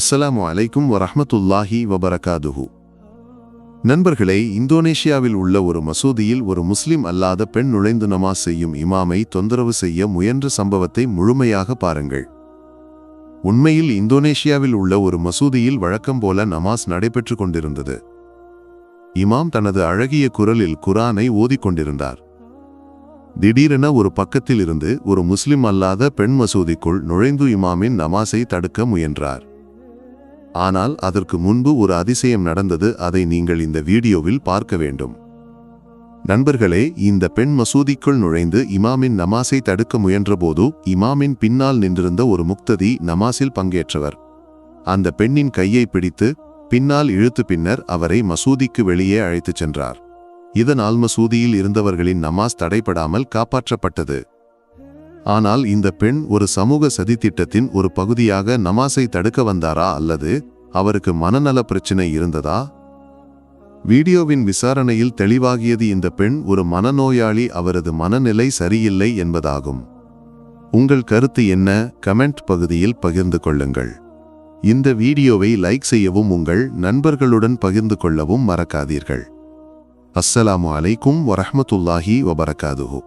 அஸ்ஸலாமு அலைக்கும் வரஹ்மத்துல்லாஹி வபரகாதுஹு. நண்பர்களே இந்தோனேஷியாவில் உள்ள ஒரு மசூதியில் ஒரு முஸ்லிம் அல்லாத பெண் நுழைந்து நமாஸ் செய்யும் இமாமை தொந்தரவு செய்ய முயன்ற சம்பவத்தை முழுமையாக பாருங்கள். உண்மையில் இந்தோனேஷியாவில் உள்ள ஒரு மசூதியில் வழக்கம் போல நமாஸ் நடைபெற்றுக் கொண்டிருந்தது. இமாம் தனது அழகிய குரலில் குரானை ஓதிக் கொண்டிருந்தார். திடீரென ஒரு பக்கத்தில் இருந்து ஒரு முஸ்லிம் அல்லாத பெண் மசூதிக்குள் நுழைந்து இமாமின் நமாஸை தடுக்க முயன்றார். ஆனால் அதற்கு முன்பு ஒரு அதிசயம் நடந்தது அதை நீங்கள் இந்த வீடியோவில் பார்க்க வேண்டும். நண்பர்களே இந்த பெண் மசூதிக்குள் நுழைந்து இமாமின் நமாஸை தடுக்க முயன்றபோது இமாமின் பின்னால் நின்றிருந்த ஒரு முக்ததி நமாஸில் பங்கேற்றவர். அந்த பெண்ணின் கையை பிடித்து பின்னால் இழுத்து பின்னர் அவரை மசூதிக்கு வெளியே அழைத்துச் சென்றார். இதனால் மசூதியில் இருந்தவர்களின் நமாஸ் தடைபடாமல் காப்பாற்றப்பட்டது. ஆனால் இந்த பெண் ஒரு சமூக சதித்திட்டத்தின் ஒரு பகுதியாக நமாஸை தடுக்க வந்தாரா அல்லது அவருக்கு மனநல பிரச்சினை இருந்ததா? வீடியோவின் விசாரணையில் தெளிவாகியது இந்த பெண் ஒரு மனநோயாளி அவரது மனநிலை சரியில்லை என்பதாகும். உங்கள் கருத்து என்ன? கமெண்ட் பகுதியில் பகிர்ந்து கொள்ளுங்கள். இந்த வீடியோவை லைக் செய்யவும் உங்கள் நண்பர்களுடன் பகிர்ந்து கொள்ளவும் மறக்காதீர்கள். அஸ்ஸலாமு அலைக்கும் வரஹமத்துல்லாஹி வபரகாதுஹூ.